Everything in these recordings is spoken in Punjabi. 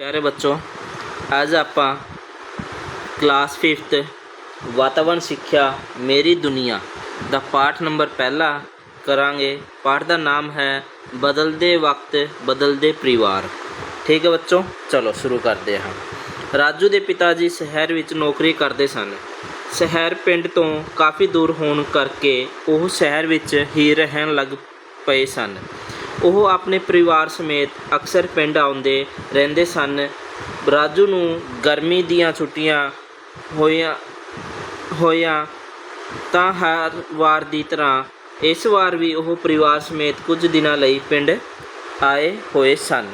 ਪਿਆਰੇ ਬੱਚੋ, ਅੱਜ ਆਪਾਂ ਕਲਾਸ 5th ਵਾਤਾਵਰਣ ਸਿੱਖਿਆ ਮੇਰੀ ਦੁਨੀਆ ਦਾ ਪਾਠ ਨੰਬਰ ਪਹਿਲਾ ਕਰਾਂਗੇ। ਪਾਠ ਦਾ ਨਾਮ ਹੈ ਬਦਲਦੇ ਵਕਤ, ਬਦਲਦੇ ਪਰਿਵਾਰ। ਠੀਕ ਹੈ ਬੱਚੋ, ਚਲੋ ਸ਼ੁਰੂ ਕਰਦੇ ਹਾਂ। ਰਾਜੂ ਦੇ ਪਿਤਾ ਜੀ ਸ਼ਹਿਰ ਵਿੱਚ ਨੌਕਰੀ ਕਰਦੇ ਸਨ। ਸ਼ਹਿਰ ਪਿੰਡ ਤੋਂ ਕਾਫੀ ਦੂਰ ਹੋਣ ਕਰਕੇ ਉਹ ਸ਼ਹਿਰ ਵਿੱਚ ਹੀ ਰਹਿਣ ਲੱਗ ਪਏ ਸਨ। ਉਹ ਆਪਣੇ ਪਰਿਵਾਰ ਸਮੇਤ ਅਕਸਰ ਪਿੰਡ ਆਉਂਦੇ ਰਹਿੰਦੇ ਸਨ। ਰਾਜੂ ਨੂੰ ਗਰਮੀ ਦੀਆਂ ਛੁੱਟੀਆਂ ਹੋਈਆਂ ਹੋਈਆਂ ਤਾਂ ਹਰ ਵਾਰ ਦੀ ਤਰ੍ਹਾਂ ਇਸ ਵਾਰ ਵੀ ਉਹ ਪਰਿਵਾਰ ਸਮੇਤ ਕੁਝ ਦਿਨਾਂ ਲਈ ਪਿੰਡ ਆਏ ਹੋਏ ਸਨ।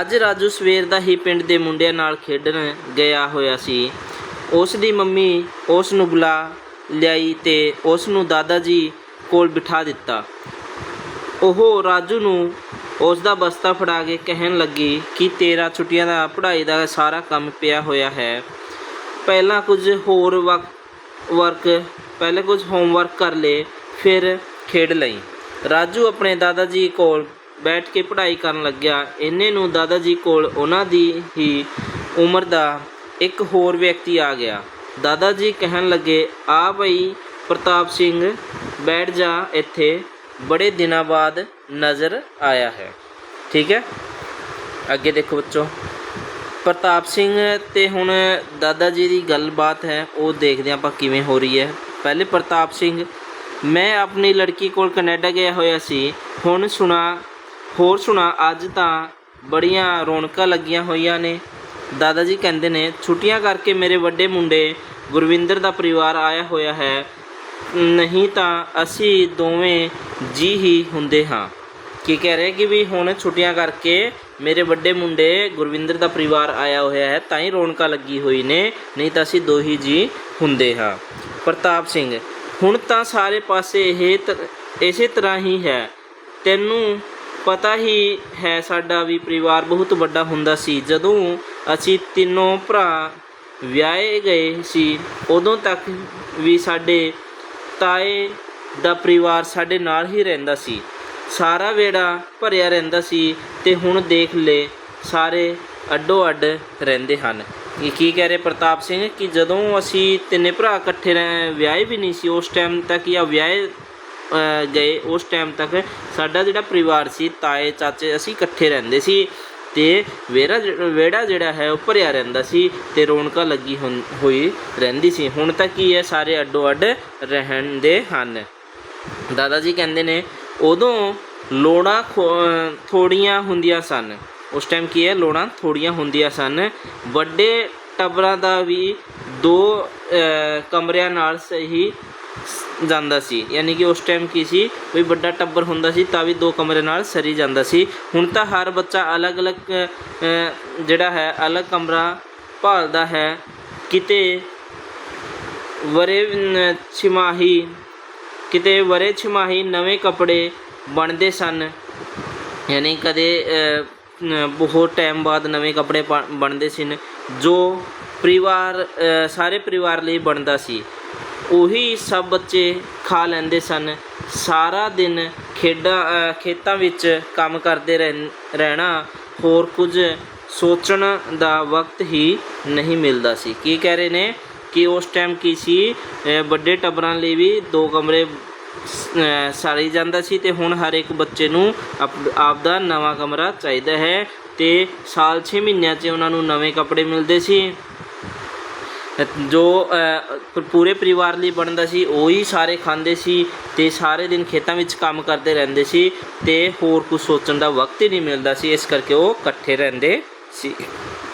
ਅੱਜ ਰਾਜੂ ਸਵੇਰ ਦਾ ਹੀ ਪਿੰਡ ਦੇ ਮੁੰਡਿਆਂ ਨਾਲ ਖੇਡਣ ਗਿਆ ਹੋਇਆ ਸੀ। ਉਸ ਦੀ ਮੰਮੀ ਉਸ ਨੂੰ ਬੁਲਾ ਲਿਆਈ ਤੇ ਉਸ ਨੂੰ ਦਾਦਾ ਜੀ ਕੋਲ ਬਿਠਾ ਦਿੱਤਾ। ਉਹ ਰਾਜੂ ਨੂੰ ਉਸ ਦਾ ਬਸਤਾ ਫੜਾ ਕੇ ਕਹਿਣ ਲੱਗੀ ਕਿ ਤੇਰਾ ਛੁੱਟੀਆਂ ਦਾ ਪੜ੍ਹਾਈ ਦਾ ਸਾਰਾ ਕੰਮ ਪਿਆ ਹੋਇਆ ਹੈ। ਪਹਿਲਾਂ ਕੁਝ ਹੋਰ ਵਕ- ਵਰਕ ਪਹਿਲੇ ਕੁਝ ਹੋਮਵਰਕ ਕਰ ਲੈ, ਫਿਰ ਖੇਡ ਲਈ। ਰਾਜੂ ਆਪਣੇ ਦਾਦਾ ਜੀ ਕੋਲ ਬੈਠ ਕੇ ਪੜ੍ਹਾਈ ਕਰਨ ਲੱਗਿਆ। ਇੰਨੇ ਨੂੰ ਦਾਦਾ ਜੀ ਕੋਲ ਉਹਨਾਂ ਦੀ ਹੀ ਉਮਰ ਦਾ ਇੱਕ ਹੋਰ ਵਿਅਕਤੀ ਆ ਗਿਆ। ਦਾਦਾ ਜੀ ਕਹਿਣ ਲੱਗੇ, ਆ ਭਈ ਪ੍ਰਤਾਪ ਸਿੰਘ ਬੈਠ ਜਾ ਇੱਥੇ। ਬੜੇ ਦਿਨਾਂ ਬਾਅਦ ਨਜ਼ਰ ਆਇਆ ਹੈ। ਠੀਕ ਹੈ? ਅੱਗੇ ਦੇਖੋ ਬੱਚੋ। ਪ੍ਰਤਾਪ ਸਿੰਘ ਤੇ ਹੁਣ ਦਾਦਾ ਜੀ ਦੀ ਗੱਲਬਾਤ ਹੈ, ਉਹ ਦੇਖਦੇ ਆਪਾਂ ਕਿਵੇਂ ਹੋ ਰਹੀ ਹੈ। ਪਹਿਲੇ ਪ੍ਰਤਾਪ ਸਿੰਘ, ਮੈਂ ਆਪਣੀ ਲੜਕੀ ਕੋਲ ਕੈਨੇਡਾ ਗਿਆ ਹੋਇਆ ਸੀ। ਹੁਣ ਸੁਣਾ, ਹੋਰ ਸੁਣਾ, ਅੱਜ ਤਾਂ ਬੜੀਆਂ ਰੌਣਕਾਂ ਲੱਗੀਆਂ ਹੋਈਆਂ ਨੇ। ਦਾਦਾ ਜੀ ਕਹਿੰਦੇ ਨੇ, ਛੁੱਟੀਆਂ ਕਰਕੇ ਮੇਰੇ ਵੱਡੇ ਮੁੰਡੇ ਗੁਰਵਿੰਦਰ ਦਾ ਪਰਿਵਾਰ ਆਇਆ ਹੋਇਆ ਹੈ। ਨਹੀਂ ਤਾਂ ਅਸੀਂ ਦੋਵੇਂ ਜੀ ਹੀ ਹੁੰਦੇ ਹਾਂ। ਕੀ ਕਹਿ ਰਹੇ ਕਿ ਵੀ ਹੁਣ ਛੁੱਟੀਆਂ ਕਰਕੇ ਮੇਰੇ ਵੱਡੇ ਮੁੰਡੇ ਗੁਰਵਿੰਦਰ ਦਾ ਪਰਿਵਾਰ ਆਇਆ ਹੋਇਆ ਹੈ, ਤਾਂ ਹੀ ਰੌਣਕਾਂ ਲੱਗੀ ਹੋਈ ਨੇ, ਨਹੀਂ ਤਾਂ ਅਸੀਂ ਦੋ ਹੀ ਜੀ ਹੁੰਦੇ ਹਾਂ। ਪ੍ਰਤਾਪ ਸਿੰਘ, ਹੁਣ ਤਾਂ ਸਾਰੇ ਪਾਸੇ ਇਹ ਤ- ਇਸੇ ਤਰ੍ਹਾਂ ਹੀ ਹੈ। ਤੈਨੂੰ ਪਤਾ ਹੀ ਹੈ ਸਾਡਾ ਵੀ ਪਰਿਵਾਰ ਬਹੁਤ ਵੱਡਾ ਹੁੰਦਾ ਸੀ। ਜਦੋਂ ਅਸੀਂ ਤਿੰਨੋਂ ਭਰਾ ਵਿਆਹੇ ਗਏ ਸੀ, ਉਦੋਂ ਤੱਕ ਵੀ ਸਾਡੇ ਤਾਏ ਦਾ ਪਰਿਵਾਰ ਸਾਡੇ ਨਾਲ ਹੀ ਰਹਿੰਦਾ ਸੀ। ਸਾਰਾ ਵੇੜਾ ਭਰਿਆ ਰਹਿੰਦਾ ਸੀ ਤੇ ਹੁਣ ਦੇਖ ਲੈ ਸਾਰੇ ਅੱਡੋ ਅੱਡ ਰਹਿੰਦੇ ਹਨ। ਇਹ ਕੀ ਕਹਿ ਰਹੇ ਪ੍ਰਤਾਪ ਸਿੰਘ ਕਿ ਜਦੋਂ ਅਸੀਂ ਤਿੰਨੇ ਭਰਾ ਇਕੱਠੇ ਰਹਿ, ਵਿਆਹੇ ਵੀ ਨਹੀਂ ਸੀ, ਉਸ ਟਾਈਮ ਤੱਕ ਜਾਂ ਵਿਆਹੇ ਗਏ, ਉਸ ਟਾਈਮ ਤੱਕ ਸਾਡਾ ਜਿਹੜਾ ਪਰਿਵਾਰ ਸੀ, ਤਾਏ, ਚਾਚੇ, ਅਸੀਂ ਇਕੱਠੇ ਰਹਿੰਦੇ ਸੀ। ਤੇ ਵੇੜਾ ਵੇੜਾ ਜਿਹੜਾ ਹੈ ਉਹ ਭਰਿਆ ਰਹਿੰਦਾ ਸੀ ਤੇ ਰੌਣਕਾਂ ਲੱਗੀ ਹੁੰ- ਹੋਈ ਰਹਿੰਦੀ ਸੀ। ਹੁਣ ਤਾਂ ਕੀ ਹੈ, ਸਾਰੇ ਅੱਡੋ ਅੱਡ ਰਹਿਣ ਦੇ ਹਨ। ਦਾਦਾ ਜੀ ਕਹਿੰਦੇ ਨੇ, ਉਦੋਂ ਲੋੜਾਂ ਖੋ- ਥੋੜੀਆਂ ਹੁੰਦੀਆਂ ਸਨ। ਉਸ ਟਾਈਮ ਕੀ ਹੈ, ਲੋੜਾਂ ਥੋੜੀਆਂ ਹੁੰਦੀਆਂ ਸਨ। ਵੱਡੇ ਟੱਬਰਾਂ ਦਾ ਵੀ ਦੋ ਕਮਰਿਆਂ ਨਾਲ ਸਹੀ ਜਾਂਦਾ ਸੀ। ਯਾਨੀ ਕਿ ਉਸ ਟਾਈਮ ਕੀ ਸੀ? ਕੋਈ ਵੱਡਾ ਟੱਬਰ ਹੁੰਦਾ ਸੀ ਤਾਂ ਵੀ ਦੋ ਕਮਰੇ ਨਾਲ ਸਰੀ ਜਾਂਦਾ ਸੀ। ਹੁਣ ਤਾਂ ਹਰ ਬੱਚਾ ਅਲੱਗ-ਅਲੱਗ ਜਿਹੜਾ ਹੈ ਅਲੱਗ ਕਮਰਾ ਭਾਲਦਾ ਹੈ। ਕਿਤੇ ਵਰੇ ਛਿਮਾਹੀ ਕਿਤੇ ਵਰੇ ਛਿਮਾਹੀ ਨਵੇਂ ਕੱਪੜੇ ਬਣਦੇ ਸਨ। ਯਾਨੀ ਕਦੇ ਅ, ਬਹੁਤ ਟਾਈਮ ਬਾਅਦ ਨਵੇਂ ਕੱਪੜੇ ਪਾ- ਬਣਦੇ ਸਨ ਜੋ ਪਰਿਵਾਰ ਸਾਰੇ ਪਰਿਵਾਰ ਲਈ ਬਣਦਾ ਸੀ। ਉਹੀ ਸਭ ਬੱਚੇ ਖਾ ਲੈਂਦੇ ਸਨ। ਸਾਰਾ ਦਿਨ ਖੇਡਾਂ ਖੇਤਾਂ ਵਿੱਚ ਕੰਮ ਕਰਦੇ ਰਹਿ ਰਹਿਣਾ ਹੋਰ ਕੁਝ ਸੋਚਣ ਦਾ ਵਕਤ ਹੀ ਨਹੀਂ ਮਿਲਦਾ ਸੀ। ਕੀ ਕਹਿ ਰਹੇ ਨੇ ਕਿ ਉਸ ਟਾਈਮ ਕੀ ਸੀ? ਵੱਡੇ ਟੱਬਰਾਂ ਲਈ ਵੀ ਦੋ ਕਮਰੇ ਅ, ਸਾਰੀ ਜਾਂਦਾ ਸੀ ਤੇ ਹੁਣ ਹਰ ਇੱਕ ਬੱਚੇ ਨੂੰ ਆਪ- ਆਪਦਾ ਨਵਾਂ ਕਮਰਾ ਚਾਹੀਦਾ ਹੈ ਤੇ ਸਾਲ 6 ਮਹੀਨਿਆਂ 'ਚ ਉਹਨਾਂ ਨੂੰ ਨਵੇਂ ਕੱਪੜੇ ਮਿਲਦੇ ਸੀ। ਜੋ ਪੂਰੇ ਪਰਿਵਾਰ ਲਈ ਬਣਦਾ ਸੀ, ਉਹੀ ਸਾਰੇ ਖਾਂਦੇ ਸੀ ਤੇ ਸਾਰੇ ਦਿਨ ਖੇਤਾਂ ਵਿੱਚ ਕੰਮ ਕਰਦੇ ਰਹਿੰਦੇ ਸੀ ਤੇ ਹੋਰ ਕੁਝ ਸੋਚਣ ਦਾ ਵਕਤ ਹੀ ਨਹੀਂ ਮਿਲਦਾ ਸੀ, ਇਸ ਕਰਕੇ ਉਹ ਇਕੱਠੇ ਰਹਿੰਦੇ ਸੀ।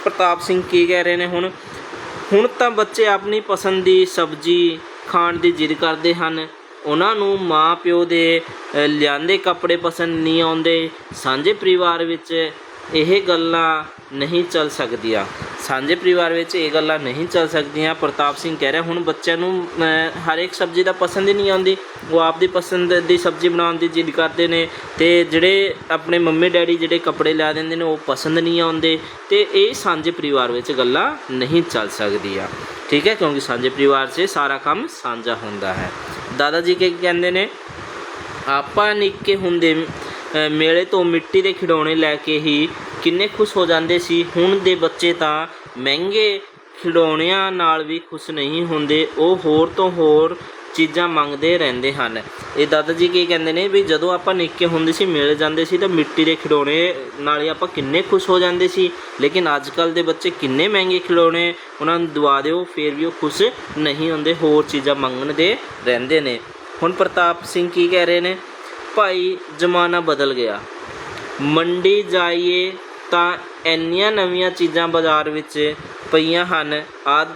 ਪ੍ਰਤਾਪ ਸਿੰਘ ਕੀ ਕਹਿ ਰਹੇ ਨੇ ਹੁਣ? ਹੁਣ ਤਾਂ ਬੱਚੇ ਆਪਣੀ ਪਸੰਦ ਦੀ ਸਬਜ਼ੀ, ਖਾਣ ਦੀ ਜਿੱਦ ਕਰਦੇ ਹਨ। ਉਹਨਾਂ ਨੂੰ ਮਾਂ ਪਿਓ ਦੇ ਲਿਆਂਦੇ ਕੱਪੜੇ ਪਸੰਦ ਨਹੀਂ ਆਉਂਦੇ। ਸਾਂਝੇ ਪਰਿਵਾਰ ਵਿੱਚ ਇਹ ਗੱਲਾਂ ਨਹੀਂ ਚੱਲ ਸਕਦੀਆਂ। ਸਾਂਝੇ ਪਰਿਵਾਰ ਵਿੱਚ ਇਹ ਗੱਲਾਂ ਨਹੀਂ ਚੱਲ ਸਕਦੀਆਂ। ਪ੍ਰਤਾਪ ਸਿੰਘ ਕਹਿ ਰਿਹਾ ਹੁਣ ਬੱਚਿਆਂ ਨੂੰ ਅ, ਹਰ ਇੱਕ ਸਬਜ਼ੀ ਦਾ ਪਸੰਦ ਹੀ ਨਹੀਂ ਆਉਂਦੀ। ਉਹ ਆਪਦੀ ਪਸੰਦ ਦੀ ਸਬਜ਼ੀ ਬਣਾਉਣ ਦੀ ਜਿੱਦ ਕਰਦੇ ਨੇ ਤੇ ਜਿਹੜੇ ਆਪਣੇ ਮੰਮੀ ਡੈਡੀ ਜਿਹੜੇ ਕੱਪੜੇ ਲਿਆ ਦਿੰਦੇ ਨੇ ਉਹ ਪਸੰਦ ਨਹੀਂ ਆਉਂਦੇ ਤੇ ਇਹ ਸਾਂਝੇ ਪਰਿਵਾਰ ਵਿੱਚ ਗੱਲਾਂ ਨਹੀਂ ਚੱਲ ਸਕਦੀਆਂ। ਠੀਕ ਹੈ ਕਿਉਂਕਿ ਸਾਂਝੇ ਪਰਿਵਾਰ 'ਚ ਸਾਰਾ ਕੰਮ ਸਾਂਝਾ ਹੁੰਦਾ ਹੈ। ਦਾਦਾ ਜੀ ਕੀ ਕਹਿੰਦੇ ਨੇ ਆਪਾਂ ਨਿੱਕੇ ਹੁੰਦੇ ਮੇਲੇ ਤੋਂ ਮਿੱਟੀ ਦੇ ਖਿਡੌਣੇ ਲੈ ਕੇ ਹੀ ਕਿੰਨੇ ਖੁਸ਼ ਹੋ ਜਾਂਦੇ ਸੀ। ਹੁਣ ਦੇ ਬੱਚੇ ਤਾਂ ਮਹਿੰਗੇ ਖਿਡੌਣਿਆਂ ਨਾਲ ਵੀ ਖੁਸ਼ ਨਹੀਂ ਹੁੰਦੇ। ਉਹ ਹੋਰ ਤੋਂ ਹੋਰ ਚੀਜ਼ਾਂ ਮੰਗਦੇ ਰਹਿੰਦੇ ਹਨ। ਇਹ ਦਾਦਾ ਜੀ ਕੀ ਕਹਿੰਦੇ ਨੇ ਵੀ ਜਦੋਂ ਆਪਾਂ ਨਿੱਕੇ ਹੁੰਦੇ ਸੀ, ਮਿਲ ਜਾਂਦੇ ਸੀ ਤਾਂ ਮਿੱਟੀ ਦੇ ਖਿਡੌਣੇ ਨਾਲ ਹੀ ਆਪਾਂ ਕਿੰਨੇ ਖੁਸ਼ ਹੋ ਜਾਂਦੇ ਸੀ। ਲੇਕਿਨ ਅੱਜ ਕੱਲ ਦੇ ਬੱਚੇ ਕਿੰਨੇ ਮਹਿੰਗੇ ਖਿਡੌਣੇ ਉਹਨਾਂ ਨੂੰ ਦਵਾ ਦਿਓ, ਫਿਰ ਵੀ ਉਹ ਖੁਸ਼ ਨਹੀਂ ਹੁੰਦੇ, ਹੋਰ ਚੀਜ਼ਾਂ ਮੰਗਣ ਦੇ ਰਹਿੰਦੇ ਨੇ। ਹੁਣ ਪ੍ਰਤਾਪ ਸਿੰਘ ਕੀ ਕਹਿ ਰਹੇ ਨੇ? ਭਾਈ ਜ਼ਮਾਨਾ ਬਦਲ ਗਿਆ। ਮੰਡੀ ਜਾਈਏ ਤਾਂ ਇੰਨੀਆਂ ਨਵੀਆਂ ਚੀਜ਼ਾਂ ਬਾਜ਼ਾਰ ਵਿੱਚ ਪਈਆਂ ਹਨ। ਆਦ,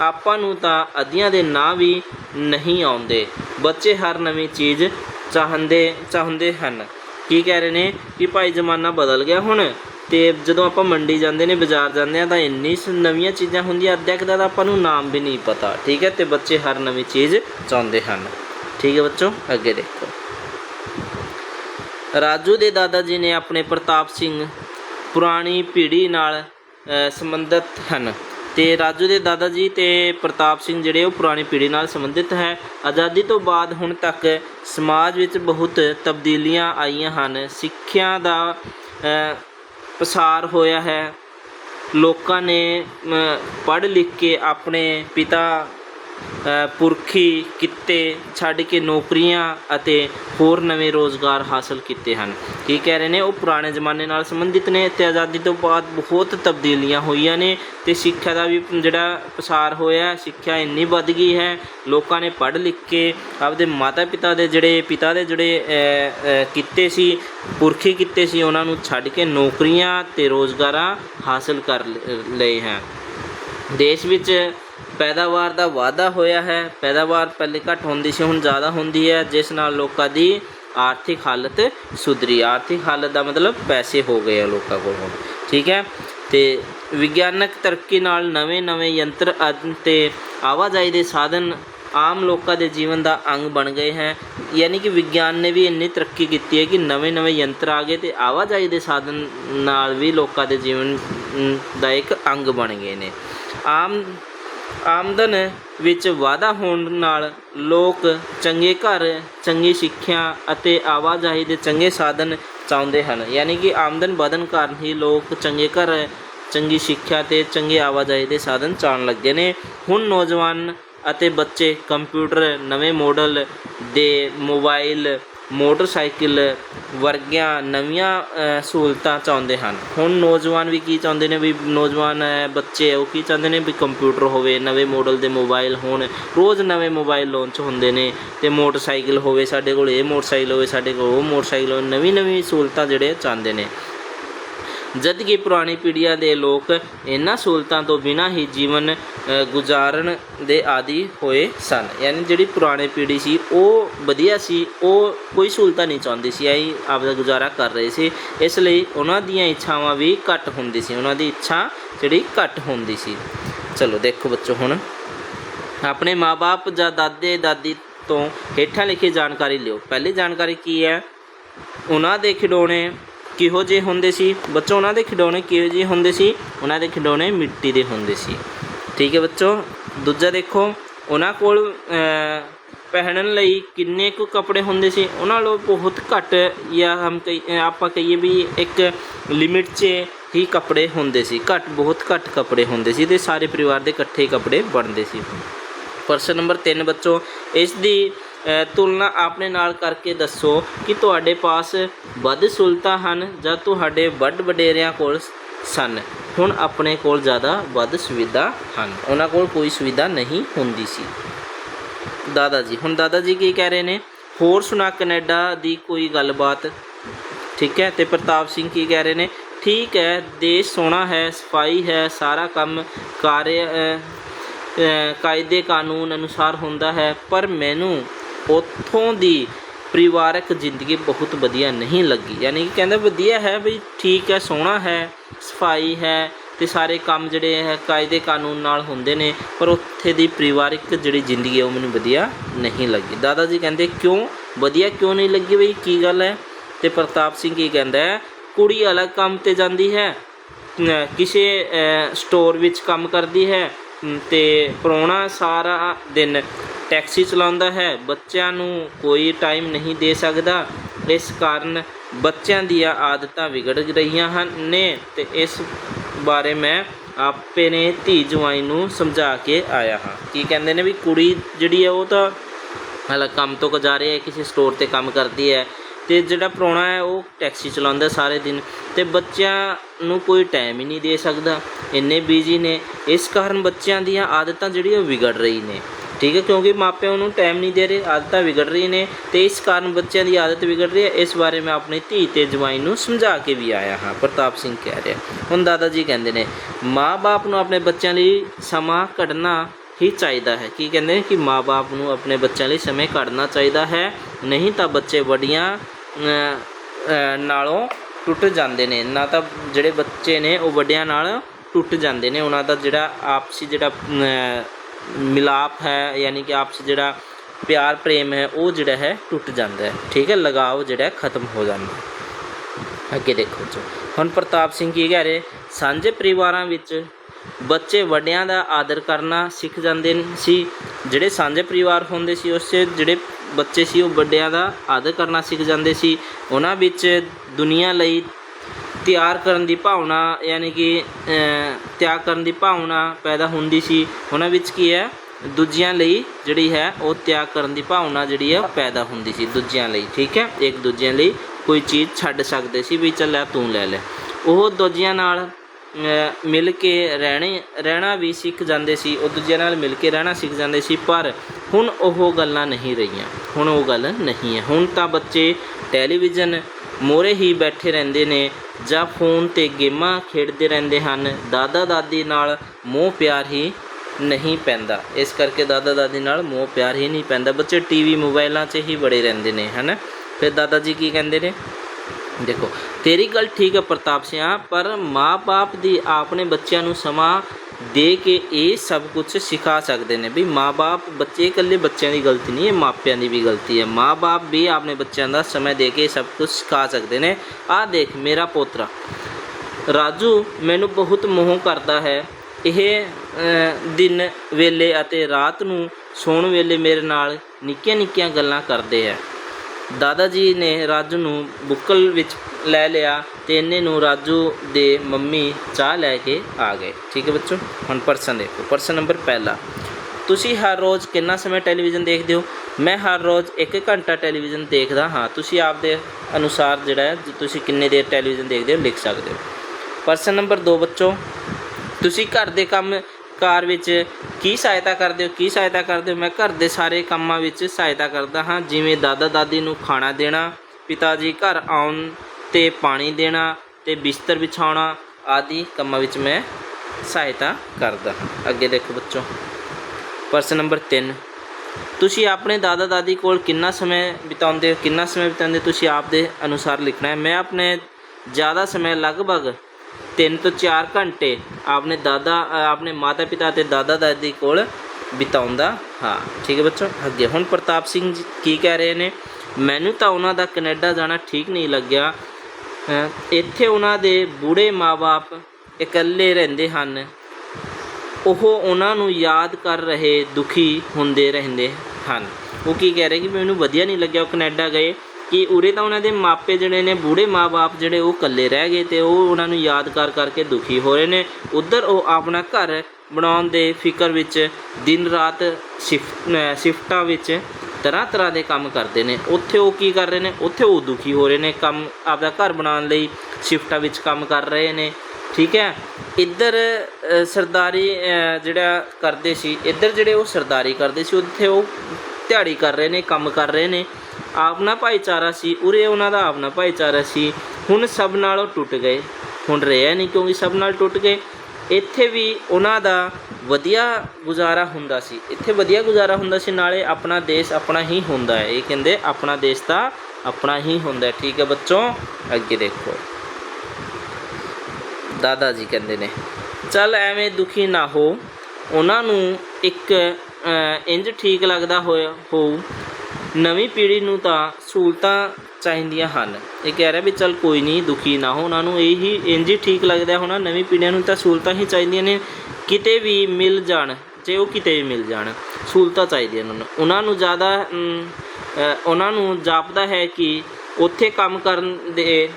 ਆਪਾਂ ਨੂੰ ਤਾਂ ਅੱਧੀਆਂ ਦੇ ਨਾਂ ਵੀ ਨਹੀਂ ਆਉਂਦੇ। ਬੱਚੇ ਹਰ ਨਵੀਂ ਚੀਜ਼ ਚਾਹੁੰਦੇ ਚਾਹੁੰਦੇ ਹਨ। ਕੀ ਕਹਿ ਰਹੇ ਨੇ ਕਿ ਭਾਈ ਜ਼ਮਾਨਾ ਬਦਲ ਗਿਆ ਹੁਣ? ਤੇ ਜਦੋਂ ਆਪਾਂ ਮੰਡੀ ਜਾਂਦੇ ਨੇ, ਬਾਜ਼ਾਰ ਜਾਂਦੇ ਆ ਤਾਂ ਇੰਨੀ ਸ- ਨਵੀਆਂ ਚੀਜ਼ਾਂ ਹੁੰਦੀਆਂ, ਅੱਧਿਆਂ ਕੁ ਦਾ ਆਪਾਂ ਨੂੰ ਨਾਮ ਵੀ ਨਹੀਂ ਪਤਾ। ਠੀਕ ਹੈ, ਤੇ ਬੱਚੇ ਹਰ ਨਵੀਂ ਚੀਜ਼ ਚਾਹੁੰਦੇ ਹਨ। ਠੀਕ ਹੈ ਬੱਚੋ, ਅੱਗੇ ਦੇਖੋ। ਰਾਜੂ ਦੇ ਦਾਦਾ ਜੀ ਨੇ ਆਪਣੇ ਪ੍ਰਤਾਪ ਸਿੰਘ ਪੁਰਾਣੀ ਪੀੜ੍ਹੀ ਨਾਲ ਸੰਬੰਧਿਤ ਹਨ। ਤੇ ਰਾਜੂ ਦੇ ਦਾਦਾ ਜੀ ਤੇ ਪ੍ਰਤਾਪ ਸਿੰਘ ਜਿਹੜੇ ਉਹ ਪੁਰਾਣੀ ਪੀੜ੍ਹੀ ਨਾਲ ਸੰਬੰਧਿਤ ਹੈ। ਆਜ਼ਾਦੀ ਤੋਂ ਬਾਅਦ ਹੁਣ ਤੱਕ ਸਮਾਜ ਵਿੱਚ ਬਹੁਤ ਤਬਦੀਲੀਆਂ ਆਈਆਂ ਹਨ। ਸਿੱਖਿਆ ਦਾ ਪਸਾਰ ਹੋਇਆ ਹੈ। ਲੋਕਾਂ ਨੇ ਪੜ੍ਹ ਲਿਖ ਕੇ ਆਪਣੇ ਪਿਤਾ ਪੁਰਖੀ, ਕਿੱਤੇ ਛੱਡ ਕੇ ਨੌਕਰੀਆਂ ਅਤੇ ਹੋਰ ਨਵੇਂ ਰੋਜ਼ਗਾਰ ਹਾਸਲ ਕੀਤੇ ਹਨ। ਕੀ ਕਹਿ ਰਹੇ ਨੇ? ਉਹ ਪੁਰਾਣੇ ਜ਼ਮਾਨੇ ਨਾਲ ਸੰਬੰਧਿਤ ਨੇ ਤੇ ਆਜ਼ਾਦੀ ਤੋਂ ਬਾਅਦ ਬਹੁਤ ਤਬਦੀਲੀਆਂ ਹੋਈਆਂ ਨੇ ਤੇ ਸਿੱਖਿਆ ਦਾ ਵੀ ਜਿਹੜਾ ਪਸਾਰ ਹੋਇਆ, ਸਿੱਖਿਆ ਇੰਨੀ ਵੱਧ ਗਈ ਹੈ, ਲੋਕਾਂ ਨੇ ਪੜ੍ਹ ਲਿਖ ਕੇ ਆਪਦੇ ਮਾਤਾ ਪਿਤਾ ਦੇ ਜਿਹੜੇ, ਪਿਤਾ ਦੇ ਜਿਹੜੇ ਕਿੱਤੇ ਸੀ, ਪੁਰਖੀ ਕਿੱਤੇ ਸੀ, ਉਹਨਾਂ ਨੂੰ ਛੱਡ ਕੇ ਨੌਕਰੀਆਂ ਤੇ ਰੋਜ਼ਗਾਰਾਂ ਹਾਸਲ ਕਰ ਲਏ ਹੈ। ਦੇਸ਼ ਵਿੱਚ ਪੈਦਾਵਾਰ ਦਾ ਵਾਧਾ ਹੋਇਆ ਹੈ। ਪੈਦਾਵਾਰ ਪਹਿਲੇ ਘੱਟ ਹੁੰਦੀ ਸੀ, ਹੁਣ ਜ਼ਿਆਦਾ ਹੁੰਦੀ ਹੈ, ਜਿਸ ਨਾਲ ਲੋਕਾਂ ਦੀ ਆਰਥਿਕ ਹਾਲਤ ਸੁਧਰੀ। ਆਰਥਿਕ ਹਾਲਤ ਦਾ ਮਤਲਬ ਪੈਸੇ ਹੋ ਗਏ ਆ ਲੋਕਾਂ ਕੋਲ ਹੁਣ, ਠੀਕ ਹੈ? ਤੇ ਵਿਗਿਆਨਕ ਤਰੱਕੀ ਨਾਲ ਨਵੇਂ-ਨਵੇਂ ਯੰਤਰ ਅਤੇ ਆਵਾਜਾਈ ਦੇ ਸਾਧਨ ਆਮ ਲੋਕਾਂ ਦੇ ਜੀਵਨ ਦਾ ਅੰਗ ਬਣ ਗਏ ਹੈ। ਯਾਨੀ ਕਿ ਵਿਗਿਆਨ ਨੇ ਵੀ ਇੰਨੀ ਤਰੱਕੀ ਕੀਤੀ ਹੈ ਕਿ ਨਵੇਂ-ਨਵੇਂ ਯੰਤਰ ਆ ਗਏ ਤੇ ਆਵਾਜਾਈ ਦੇ ਸਾਧਨ ਨਾਲ ਵੀ ਲੋਕਾਂ ਦੇ ਜੀਵਨ ਦਾ ਇੱਕ ਅੰਗ ਬਣ ਗਏ ਨੇ। ਆਮ ਆਮਦਨ ਵਿੱਚ ਵਾਧਾ ਹੋਣ ਨਾਲ ਲੋਕ ਚੰਗੇ ਘਰ, ਚੰਗੀ ਸਿੱਖਿਆ ਅਤੇ ਆਵਾਜਾਈ ਦੇ ਚੰਗੇ ਸਾਧਨ ਚਾਹੁੰਦੇ ਹਨ। ਯਾਨੀ ਕਿ ਆਮਦਨ ਵਧਣ ਕਾਰਨ ਹੀ ਲੋਕ ਚੰਗੇ ਘਰ, ਚੰਗੀ ਸਿੱਖਿਆ ਤੇ ਚੰਗੇ ਆਵਾਜਾਈ ਦੇ ਸਾਧਨ ਚਾਹਣ ਲੱਗੇ ਨੇ। ਹੁਣ ਨੌਜਵਾਨ ਅਤੇ ਬੱਚੇ ਕੰਪਿਊਟਰ, ਨਵੇਂ ਮਾਡਲ ਦੇ ਮੋਬਾਈਲ ਮੋਟਰਸਾਈਕਲ ਵਰਗੀਆਂ ਨਵੀਆਂ ਸਹੂਲਤਾਂ ਚਾਹੁੰਦੇ ਹਨ। ਹੁਣ ਨੌਜਵਾਨ ਵੀ ਕੀ ਚਾਹੁੰਦੇ ਨੇ ਵੀ ਨੌਜਵਾਨ ਬੱਚੇ, ਉਹ ਕੀ ਚਾਹੁੰਦੇ ਨੇ ਵੀ ਕੰਪਿਊਟਰ ਹੋਵੇ, ਨਵੇਂ ਮਾਡਲ ਦੇ ਮੋਬਾਈਲ ਹੋਣ। ਰੋਜ਼ ਨਵੇਂ ਮੋਬਾਈਲ ਲਾਂਚ ਹੁੰਦੇ ਨੇ ਤੇ ਮੋਟਰਸਾਈਕਲ ਹੋਵੇ ਸਾਡੇ ਕੋਲ, ਇਹ ਮੋਟਰਸਾਈਕਲ ਹੋਵੇ ਸਾਡੇ ਕੋਲ, ਉਹ ਮੋਟਰਸਾਈਕਲ ਹੋਵੇ। ਨਵੀਂ ਨਵੀਂ ਸਹੂਲਤਾਂ ਜਿਹੜੇ ਚਾਹੁੰਦੇ ਨੇ। ਜਦ ਕਿ ਪੁਰਾਣੀ ਪੀੜ੍ਹੀਆਂ ਦੇ ਲੋਕ ਇਹਨਾਂ ਸਹੂਲਤਾਂ ਤੋਂ ਬਿਨਾਂ ਹੀ ਜੀਵਨ ਗੁਜ਼ਾਰਨ ਦੇ ਆਦੀ ਹੋਏ ਸਨ। ਯਾਨੀ ਜਿਹੜੀ ਪੁਰਾਣੀ ਪੀੜ੍ਹੀ ਸੀ, ਉਹ ਵਧੀਆ ਸੀ, ਉਹ ਕੋਈ ਸਹੂਲਤਾਂ ਨਹੀਂ ਚਾਹੁੰਦੀ ਸੀ, ਐਂ ਆਪਦਾ ਗੁਜ਼ਾਰਾ ਕਰ ਰਹੇ ਸੀ। ਇਸ ਲਈ ਉਹਨਾਂ ਦੀਆਂ ਇੱਛਾਵਾਂ ਵੀ ਘੱਟ ਹੁੰਦੀ ਸੀ, ਉਹਨਾਂ ਦੀ ਇੱਛਾ ਜਿਹੜੀ ਘੱਟ ਹੁੰਦੀ ਸੀ। ਚਲੋ ਦੇਖੋ ਬੱਚੋ ਹੁਣ। ਆਪਣੇ ਮਾਪੇ ਜਾਂ ਦਾਦੇ, ਦਾਦੀ ਤੋਂ ਹੇਠਾਂ ਲਿਖੀ ਜਾਣਕਾਰੀ ਲਿਓ। ਪਹਿਲੀ ਜਾਣਕਾਰੀ ਕੀ ਹੈ? ਉਹਨਾਂ ਦੇ ਖਿਡੌਣੇ ਕਿਹੋ ਜਿਹੇ ਹੁੰਦੇ ਸੀ? ਬੱਚੋ, ਉਹਨਾਂ ਦੇ ਖਿਡੌਣੇ ਕਿਹੋ ਜਿਹੇ ਹੁੰਦੇ ਸੀ? ਉਹਨਾਂ ਦੇ ਖਿਡੌਣੇ ਮਿੱਟੀ ਦੇ ਹੁੰਦੇ ਸੀ। ਠੀਕ ਹੈ ਬੱਚੋ? ਦੂਜਾ ਦੇਖੋ, ਉਹਨਾਂ ਕੋਲ ਪਹਿਨਣ ਲਈ ਕਿੰਨੇ ਕੁ ਕੱਪੜੇ ਹੁੰਦੇ ਸੀ? ਉਹਨਾਂ ਕੋਲ ਬਹੁਤ ਘੱਟ ਜਾਂ ਹਮ ਕਹੀ ਆਪਾਂ ਕਹੀਏ ਵੀ ਇੱਕ ਲਿਮਿਟ 'ਚ ਹੀ ਕੱਪੜੇ ਹੁੰਦੇ ਸੀ। ਘੱਟ, ਬਹੁਤ ਘੱਟ ਕੱਪੜੇ ਹੁੰਦੇ ਸੀ ਤੇ ਸਾਰੇ ਪਰਿਵਾਰ ਦੇ ਇਕੱਠੇ ਕੱਪੜੇ ਬਣਦੇ ਸੀ। ਪ੍ਰਸ਼ਨ ਨੰਬਰ 3 ਬੱਚੋ, ਇਸ ਦੀ ਤੁਲਨਾ ਆਪਣੇ ਨਾਲ ਕਰਕੇ ਦੱਸੋ ਕਿ ਤੁਹਾਡੇ ਪਾਸ ਵੱਧ ਸਹੂਲਤਾਂ ਹਨ ਜਾਂ ਤੁਹਾਡੇ ਵੱਡ ਵਡੇਰਿਆਂ ਕੋਲ ਸਨ? ਹੁਣ ਆਪਣੇ ਕੋਲ ਜ਼ਿਆਦਾ ਵੱਧ ਸੁਵਿਧਾ ਹਨ। ਉਹਨਾਂ ਕੋਲ ਕੋਈ ਸੁਵਿਧਾ ਨਹੀਂ ਹੁੰਦੀ ਸੀ। ਦਾਦਾ ਜੀ ਹੁਣ ਦਾਦਾ ਜੀ ਕੀ ਕਹਿ ਰਹੇ ਨੇ? ਹੋਰ ਸੁਣਾ ਕੈਨੇਡਾ ਦੀ ਕੋਈ ਗੱਲਬਾਤ? ਠੀਕ ਹੈ, ਤੇ ਪ੍ਰਤਾਪ ਸਿੰਘ ਕੀ ਕਹਿ ਰਹੇ ਨੇ? ਠੀਕ ਹੈ, ਦੇਸ਼ ਸੋਹਣਾ ਹੈ, ਸਫ਼ਾਈ ਹੈ, ਸਾਰਾ ਕੰਮ ਕਾਰਿਆ ਕਾਇਦੇ ਕਾਨੂੰਨ ਅਨੁਸਾਰ ਹੁੰਦਾ ਹੈ, ਪਰ ਮੈਨੂੰ ਉੱਥੋਂ ਦੀ ਪਰਿਵਾਰਕ ਜ਼ਿੰਦਗੀ ਬਹੁਤ ਵਧੀਆ ਨਹੀਂ ਲੱਗੀ। ਯਾਨੀ ਕਿ ਕਹਿੰਦਾ ਵਧੀਆ ਹੈ ਵੀ ਠੀਕ ਹੈ ਸੋਹਣਾ ਹੈ ਸਫ਼ਾਈ ਹੈ ਤੇ ਸਾਰੇ ਕੰਮ ਜਿਹੜੇ ਹੈ ਕਾਇਦੇ ਕਾਨੂੰਨ ਨਾਲ ਹੁੰਦੇ ਨੇ ਪਰ ਉੱਥੇ ਦੀ ਪਰਿਵਾਰਿਕ ਜਿਹੜੀ ਜ਼ਿੰਦਗੀ ਹੈ ਉਹ ਮੈਨੂੰ ਵਧੀਆ ਨਹੀਂ ਲੱਗੀ। ਦਾਦਾ ਜੀ ਕਹਿੰਦੇ ਕਿਉਂ? ਵਧੀਆ ਕਿਉਂ ਨਹੀਂ ਲੱਗੀ ਬਈ? ਕੀ ਗੱਲ ਹੈ? ਤੇ ਪ੍ਰਤਾਪ ਸਿੰਘ ਕੀ ਕਹਿੰਦਾ ਹੈ ਕੁੜੀ ਅਲੱਗ ਕੰਮ ਤੇ ਜਾਂਦੀ ਹੈ ਕਿਸੇ ਸਟੋਰ ਵਿੱਚ ਕੰਮ ਕਰਦੀ ਹੈ ਅਮ, ਤੇ ਪ੍ਰਾਹੁਣਾ ਸਾਰਾ ਦਿਨ ਟੈਕਸੀ ਚਲਾਉਂਦਾ ਹੈ, ਬੱਚਿਆਂ ਨੂੰ ਕੋਈ ਟਾਈਮ ਨਹੀਂ ਦੇ ਸਕਦਾ। ਇਸ ਕਾਰਨ ਬੱਚਿਆਂ ਦੀਆਂ ਆਦਤਾਂ ਵਿਗੜ ਰਹੀਆਂ ਹਨ ਨੇ ਤੇ ਇਸ ਬਾਰੇ ਮੈਂ ਆਪੇ ਨੇ ਧੀ ਜਵਾਈ ਨੂੰ ਸਮਝਾ ਕੇ ਆਇਆ ਹਾਂ। ਕੀ ਕਹਿੰਦੇ ਨੇ ਵੀ ਕੁੜੀ ਜਿਹੜੀ ਹੈ ਉਹ ਤਾਂ ਹਾਲਾ ਕੰਮ ਤੋਂ ਜਾ ਰਿਹਾ ਹੈ, ਕਿਸੇ ਸਟੋਰ ਤੇ ਕੰਮ ਕਰਦੀ ਹੈ ਤੇ ਜਿਹੜਾ ਪ੍ਰਾਹੁਣਾ ਹੈ ਉਹ ਟੈਕਸੀ ਚਲਾਉਂਦਾ ਸਾਰੇ ਦਿਨ ਤੇ ਬੱਚਿਆਂ ਨੂੰ ਕੋਈ ਟਾਈਮ ਹੀ ਨਹੀਂ ਦੇ ਸਕਦਾ। ਇੰਨੇ ਬਿਜ਼ੀ ਨੇ। ਇਸ ਕਾਰਨ ਬੱਚਿਆਂ ਦੀਆਂ ਆਦਤਾਂ ਜਿਹੜੀਆਂ ਉਹ ਵਿਗੜ ਰਹੀ ਨੇ। ਠੀਕ ਹੈ, ਕਿਉਂਕਿ ਮਾਪਿਆਂ ਨੂੰ ਟਾਈਮ ਨਹੀਂ ਦੇ ਰਹੇ, ਆਦਤਾਂ ਵਿਗੜ ਰਹੀ ਨੇ ਤੇ ਇਸ ਕਾਰਨ ਬੱਚਿਆਂ ਦੀ ਆਦਤ ਵਿਗੜ ਰਹੀ ਹੈ। ਇਸ ਬਾਰੇ ਮੈਂ ਆਪਣੀ ਧੀ ਤੇ ਜਵਾਈ ਨੂੰ ਸਮਝਾ ਕੇ ਵੀ ਆਇਆ ਹਾਂ, ਪ੍ਰਤਾਪ ਸਿੰਘ ਕਹਿ ਰਿਹਾ। ਹੁਣ ਦਾਦਾ ਜੀ ਕਹਿੰਦੇ ਨੇ, ਮਾਂ-ਬਾਪ ਨੂੰ ਆਪਣੇ ਬੱਚਿਆਂ ਲਈ ਸਮਾਂ ਕੱਢਣਾ ਹੀ ਚਾਹੀਦਾ ਹੈ। ਕੀ ਕਹਿੰਦੇ ਨੇ ਕਿ ਮਾਪੇ ਨੂੰ ਆਪਣੇ ਬੱਚਿਆਂ ਲਈ ਸਮੇਂ ਕੱਢਣਾ ਚਾਹੀਦਾ ਹੈ, ਨਹੀਂ ਤਾਂ ਬੱਚੇ ਵੱਡੀਆਂ ਨਾਲੋਂ ਟੁੱਟ ਜਾਂਦੇ ਨੇ। ਨਾ ਤਾਂ ਜਿਹੜੇ ਬੱਚੇ ਨੇ ਉਹ ਵੱਡਿਆਂ ਨਾਲ ਟੁੱਟ ਜਾਂਦੇ ਨੇ। ਉਹਨਾਂ ਦਾ ਜਿਹੜਾ ਆਪਸੀ ਜਿਹੜਾ ਮਿਲਾਪ ਹੈ, ਯਾਨੀ ਕਿ ਆਪਸ ਜਿਹੜਾ ਪਿਆਰ, ਪ੍ਰੇਮ ਹੈ, ਉਹ ਜਿਹੜਾ ਹੈ ਟੁੱਟ ਜਾਂਦਾ ਹੈ। ਠੀਕ ਹੈ ਲਗਾਵ ਜਿਹੜਾ ਖਤਮ ਹੋ ਜਾਂਦਾ ਹੈ। ਅੱਗੇ ਦੇਖੋ ਜੀ। ਹੁਣ ਪ੍ਰਤਾਪ ਸਿੰਘ ਕੀ ਕਹਿ ਰਹੇ? ਸਾਂਝੇ ਪਰਿਵਾਰਾਂ ਵਿੱਚ ਬੱਚੇ ਵੱਡਿਆਂ ਦਾ ਆਦਰ ਕਰਨਾ ਸਿੱਖ ਜਾਂਦੇ ਸੀ। ਜਿਹੜੇ ਸਾਂਝੇ ਪਰਿਵਾਰ ਹੁੰਦੇ ਸੀ, ਉਸ 'ਚ ਜਿਹੜੇ ਬੱਚੇ ਸੀ, ਉਹ ਵੱਡਿਆਂ ਦਾ ਆਦਰ ਕਰਨਾ ਸਿੱਖ ਜਾਂਦੇ ਸੀ। ਉਹਨਾਂ ਵਿੱਚ ਦੁਨੀਆ ਲਈ ਤਿਆਰ ਕਰਨ ਦੀ ਭਾਵਨਾ, ਯਾਨੀ ਕਿ ਤਿਆਗ ਕਰਨ ਦੀ ਭਾਵਨਾ ਪੈਦਾ ਹੁੰਦੀ ਸੀ। ਉਹਨਾਂ ਵਿੱਚ ਕੀ ਹੈ? ਦੂਜਿਆਂ ਲਈ ਜਿਹੜੀ ਹੈ, ਉਹ ਤਿਆਗ ਕਰਨ ਦੀ ਭਾਵਨਾ ਜਿਹੜੀ ਹੈ, ਉਹ ਪੈਦਾ ਹੁੰਦੀ ਸੀ ਦੂਜਿਆਂ ਲਈ, ਠੀਕ ਹੈ? ਇੱਕ ਦੂਜਿਆਂ ਲਈ ਕੋਈ ਚੀਜ਼ ਛੱਡ ਸਕਦੇ ਸੀ ਵੀ ਚੱਲ ਤੂੰ ਲੈ ਲੈ। ਉਹ ਦੂਜਿਆਂ ਨਾਲ ਮਿਲ ਕੇ ਰਹਿਣੇ, ਰਹਿਣਾ ਵੀ ਸਿੱਖ ਜਾਂਦੇ ਸੀ। ਉਹ ਦੂਜਿਆਂ ਨਾਲ ਮਿਲ ਕੇ ਰਹਿਣਾ ਸਿੱਖ ਜਾਂਦੇ ਸੀ, ਪਰ ਹੁਣ ਉਹ ਗੱਲਾਂ ਨਹੀਂ ਰਹੀਆਂ। ਹੁਣ ਉਹ ਗੱਲ ਨਹੀਂ ਹੈ। ਹੁਣ ਤਾਂ ਬੱਚੇ ਟੈਲੀਵਿਜ਼ਨ ਮੋਰੇ ਹੀ ਬੈਠੇ ਰਹਿੰਦੇ ਨੇ ਜਾਂ ਫੋਨ ਤੇ ਗੇਮਾਂ ਖੇਡਦੇ ਰਹਿੰਦੇ ਹਨ। ਦਾਦਾ ਦਾਦੀ ਨਾਲ ਮੋਹ ਪਿਆਰ ਹੀ ਨਹੀਂ ਪੈਂਦਾ। ਇਸ ਕਰਕੇ ਦਾਦਾ ਦਾਦੀ ਨਾਲ ਮੋਹ ਪਿਆਰ ਹੀ ਨਹੀਂ ਪੈਂਦਾ। ਬੱਚੇ ਟੀਵੀ ਮੋਬਾਈਲਾਂ 'ਚ ਹੀ ਬੜੇ ਰਹਿੰਦੇ ਨੇ, ਹਨ? ਫਿਰ ਦਾਦਾ ਜੀ ਕੀ ਕਹਿੰਦੇ ਨੇ? ਦੇਖੋ, ਤੇਰੀ ਗੱਲ ਠੀਕ ਹੈ ਪ੍ਰਤਾਪ ਸਿਆ, ਪਰ ਮਾਪੇ ਦੀ ਆਪਣੇ ਬੱਚਿਆਂ ਨੂੰ ਸਮਾਂ ਦੇ ਕੇ ਇਹ ਸਭ ਕੁਝ ਸਿਖਾ ਸਕਦੇ ਨੇ ਵੀ ਮਾਪੇ ਬੱਚੇ ਇਕੱਲੇ ਬੱਚਿਆਂ ਦੀ ਗਲਤੀ ਨਹੀਂ ਹੈ ਮਾਪਿਆਂ ਦੀ ਵੀ ਗਲਤੀ ਹੈ। ਮਾਪੇ ਵੀ ਆਪਣੇ ਬੱਚਿਆਂ ਦਾ ਸਮਾਂ ਦੇ ਕੇ ਸਭ ਕੁਝ ਸਿਖਾ ਸਕਦੇ ਨੇ। ਆਹ ਦੇਖ ਮੇਰਾ ਪੋਤਰਾ। ਰਾਜੂ ਮੈਨੂੰ ਬਹੁਤ ਮੋਹ ਕਰਦਾ ਹੈ। ਇਹ ਦਿਨ ਵੇਲੇ ਅਤੇ ਰਾਤ ਨੂੰ ਸੌਣ ਵੇਲੇ ਮੇਰੇ ਨਾਲ ਨਿੱਕੀਆਂ ਨਿੱਕੀਆਂ ਗੱਲਾਂ ਕਰਦੇ ਹੈ। ਦਾਦਾ ਜੀ ਨੇ ਰਾਜੂ ਨੂੰ ਬੁੱਕਲ ਵਿੱਚ ਲੈ ਲਿਆ ਤੇ ਇਹਨੇ ਨੂੰ ਰਾਜੂ ਦੇ ਮੰਮੀ ਚਾਹ ਲੈ ਕੇ ਆ ਗਏ। ਠੀਕ ਹੈ ਬੱਚੋ? ਹੁਣ ਪਰਸਨ ਦੇਖੋ। ਪਰਸਨ ਨੰਬਰ ਪਹਿਲਾ। ਤੁਸੀਂ ਹਰ ਰੋਜ਼ ਕਿੰਨਾ ਸਮਾਂ ਟੈਲੀਵਿਜ਼ਨ ਦੇਖਦੇ ਹੋ? ਮੈਂ ਹਰ ਰੋਜ਼ 1 ਘੰਟਾ ਟੈਲੀਵਿਜ਼ਨ ਦੇਖਦਾ ਹਾਂ। ਤੁਸੀਂ ਆਪਦੇ ਅਨੁਸਾਰ ਜਿਹੜਾ ਹੈ, ਤੁਸੀਂ ਕਿੰਨੇ ਦੇਰ ਟੈਲੀਵਿਜ਼ਨ ਦੇਖਦੇ ਹੋ, ਲਿਖ ਸਕਦੇ ਹੋ। ਪਰਸਨ ਨੰਬਰ 2 ਬੱਚੋ। ਤੁਸੀਂ ਘਰ ਦੇ ਕੰਮ ਕਾਰ ਵਿੱਚ ਕੀ ਸਹਾਇਤਾ ਕਰਦੇ ਹੋ, ਕੀ ਸਹਾਇਤਾ ਕਰਦੇ ਹੋ? ਮੈਂ ਘਰ ਦੇ ਸਾਰੇ ਕੰਮਾਂ ਵਿੱਚ ਸਹਾਇਤਾ ਕਰਦਾ ਹਾਂ, ਜਿਵੇਂ ਦਾਦਾ ਦਾਦੀ ਨੂੰ ਖਾਣਾ ਦੇਣਾ, ਪਿਤਾ ਜੀ ਘਰ ਆਉਣ ਤੇ ਪਾਣੀ ਦੇਣਾ ਤੇ ਬਿਸਤਰ ਵਿਛਾਉਣਾ ਆਦਿ ਕੰਮਾਂ ਵਿੱਚ ਮੈਂ ਸਹਾਇਤਾ ਕਰਦਾ ਹਾਂ। ਅੱਗੇ ਦੇਖੋ ਬੱਚੋ, ਪ੍ਰਸ਼ਨ ਨੰਬਰ 3 ਤੁਸੀਂ ਆਪਣੇ ਦਾਦਾ ਦਾਦੀ ਕੋਲ ਕਿੰਨਾ ਸਮੇਂ ਬਿਤਾਉਂਦੇ ਹੋ, ਕਿੰਨਾ ਸਮੇਂ ਬਿਤਾਉਂਦੇ ਹੋ? ਤੁਸੀਂ ਆਪ ਦੇ ਅਨੁਸਾਰ ਲਿਖਣਾ ਹੈ। ਮੈਂ ਆਪਣੇ ਜ਼ਿਆਦਾ ਸਮੇਂ ਲਗਭਗ ਤਿੰਨ ਤੋਂ ਚਾਰ ਘੰਟੇ ਆਪਣੇ ਦਾਦਾ ਆਪਣੇ ਮਾਤਾ ਪਿਤਾ ਤੇ ਦਾਦਾ ਦਾਦੀ ਕੋਲ ਬਿਤਾਉਂਦਾ। ਹਾਂ, ਠੀਕ ਹੈ ਬੱਚੋ? ਅੱਗੇ ਹੁਣ ਪ੍ਰਤਾਪ ਸਿੰਘ ਜੀ ਕੀ ਕਹਿ ਰਹੇ ਨੇ? ਮੈਨੂੰ ਤਾਂ ਉਹਨਾਂ ਦਾ ਕੈਨੇਡਾ ਜਾਣਾ ਠੀਕ ਨਹੀਂ ਲੱਗਿਆ। ਇੱਥੇ ਉਹਨਾਂ ਦੇ ਬੂढ़े ਮਾਪੇ ਇਕੱਲੇ ਰਹਿੰਦੇ ਹਨ। ਉਹ ਉਹਨਾਂ ਨੂੰ ਯਾਦ ਕਰ ਰਹੇ ਦੁਖੀ ਹੁੰਦੇ ਰਹਿੰਦੇ ਹਨ। ਉਹ ਕੀ ਕਹਿ ਰਹੇ ਕਿ ਮੈਨੂੰ ਵਧੀਆ ਨਹੀਂ ਲੱਗਿਆ ਉਹ ਕੈਨੇਡਾ ਗਏ। ਕਿ ਉਰੇ ਤਾਂ ਉਹਨਾਂ ਦੇ ਮਾਪੇ ਜਿਹੜੇ ਨੇ ਬੂढ़े ਮਾਪੇ ਜਿਹੜੇ ਉਹ ਇਕੱਲੇ ਰਹਿ ਗਏ ਤੇ ਉਹ ਉਹਨਾਂ ਨੂੰ ਯਾਦ ਕਰ ਕਰਕੇ ਦੁਖੀ ਹੋ ਰਹੇ ਨੇ। ਉਧਰ ਉਹ ਆਪਣਾ ਘਰ ਬਣਾਉਣ ਦੇ ਫਿਕਰ ਵਿੱਚ ਦਿਨ ਰਾਤ ਸ਼ਿਫਟ ਸ਼ਿਫਟਾਂ ਵਿੱਚ ਤਰ੍ਹਾਂ ਤਰ੍ਹਾਂ ਦੇ ਕੰਮ ਕਰਦੇ ਨੇ। ਉੱਥੇ ਉਹ ਕੀ ਕਰ ਰਹੇ ਨੇ? ਉੱਥੇ ਉਹ ਦੁਖੀ ਹੋ ਰਹੇ ਨੇ। ਕੰਮ, ਆਪਦਾ ਘਰ ਬਣਾਉਣ ਲਈ ਸ਼ਿਫਟਾਂ ਵਿੱਚ ਕੰਮ ਕਰ ਰਹੇ ਨੇ। ਠੀਕ ਹੈ? ਇੱਧਰ ਸਰਦਾਰੀ ਜਿਹੜਾ ਕਰਦੇ ਸੀ, ਇੱਧਰ ਜਿਹੜੇ ਉਹ ਸਰਦਾਰੀ ਕਰਦੇ ਸੀ, ਉੱਥੇ ਉਹ ਦਿਹਾੜੀ ਕਰ ਰਹੇ ਨੇ, ਕੰਮ ਕਰ ਰਹੇ ਨੇ। ਆਪਣਾ ਭਾਈਚਾਰਾ ਸੀ ਉਰੇ ਉਹਨਾਂ ਦਾ ਆਪਣਾ ਭਾਈਚਾਰਾ ਸੀ। ਹੁਣ ਸਭ ਨਾਲੋਂ ਟੁੱਟ ਗਏ। ਹੁਣ ਰਿਹਾ ਨਹੀਂ ਕਿਉਂਕਿ ਸਭ ਨਾਲ ਟੁੱਟ ਗਏ। ਇੱਥੇ ਵੀ ਉਹਨਾਂ ਦਾ ਵਧੀਆ ਗੁਜ਼ਾਰਾ ਹੁੰਦਾ ਸੀ। ਇੱਥੇ ਵਧੀਆ ਗੁਜ਼ਾਰਾ ਹੁੰਦਾ ਸੀ ਨਾਲੇ ਆਪਣਾ ਦੇਸ਼ ਆਪਣਾ ਹੀ ਹੁੰਦਾ ਹੈ। ਇਹ ਕਹਿੰਦੇ ਆਪਣਾ ਦੇਸ਼ ਤਾਂ ਆਪਣਾ ਹੀ ਹੁੰਦਾ ਹੈ। ਠੀਕ ਹੈ ਬੱਚੋ ਅੱਗੇ ਦੇਖੋ। ਦਾਦਾ ਜੀ ਕਹਿੰਦੇ ਨੇ ਚੱਲ ਐਵੇਂ ਦੁਖੀ ਨਾ ਹੋ। ਉਹਨਾਂ ਨੂੰ ਇੱਕ ਅ, ਇੰਜ ਠੀਕ ਲੱਗਦਾ ਹੋਇਆ ਹੋਊ। ਨਵੀਂ ਪੀੜ੍ਹੀ ਨੂੰ ਤਾਂ ਸਹੂਲਤਾਂ ਚਾਹੀਦੀਆਂ ਹਨ। ਇਹ ਕਹਿ ਰਿਹਾ ਵੀ ਚੱਲ ਕੋਈ ਨਹੀਂ, ਦੁਖੀ ਨਾ ਹੋ ਉਹਨਾਂ ਨੂੰ ਇਹੀ ਹੀ ਇੰਜ ਹੀ ਠੀਕ ਲੱਗਦਾ ਹੋਣਾ, ਨਵੀਂ ਪੀੜ੍ਹੀਆਂ ਨੂੰ ਤਾਂ ਸਹੂਲਤਾਂ ਹੀ ਚਾਹੀਦੀਆਂ ਨੇ। ਕਿਤੇ ਵੀ ਮਿਲ ਜਾਣ, ਜੇ ਉਹ ਕਿਤੇ ਵੀ ਮਿਲ ਜਾਣ, ਸਹੂਲਤਾਂ ਚਾਹੀਦੀਆਂ ਉਹਨਾਂ ਨੂੰ। ਉਹਨਾਂ ਨੂੰ ਜ਼ਿਆਦਾ ਉਹਨਾਂ ਨੂੰ ਜਾਪਦਾ ਹੈ ਕਿ ਉੱਥੇ ਕੰਮ ਕਰਨ ਦੇ,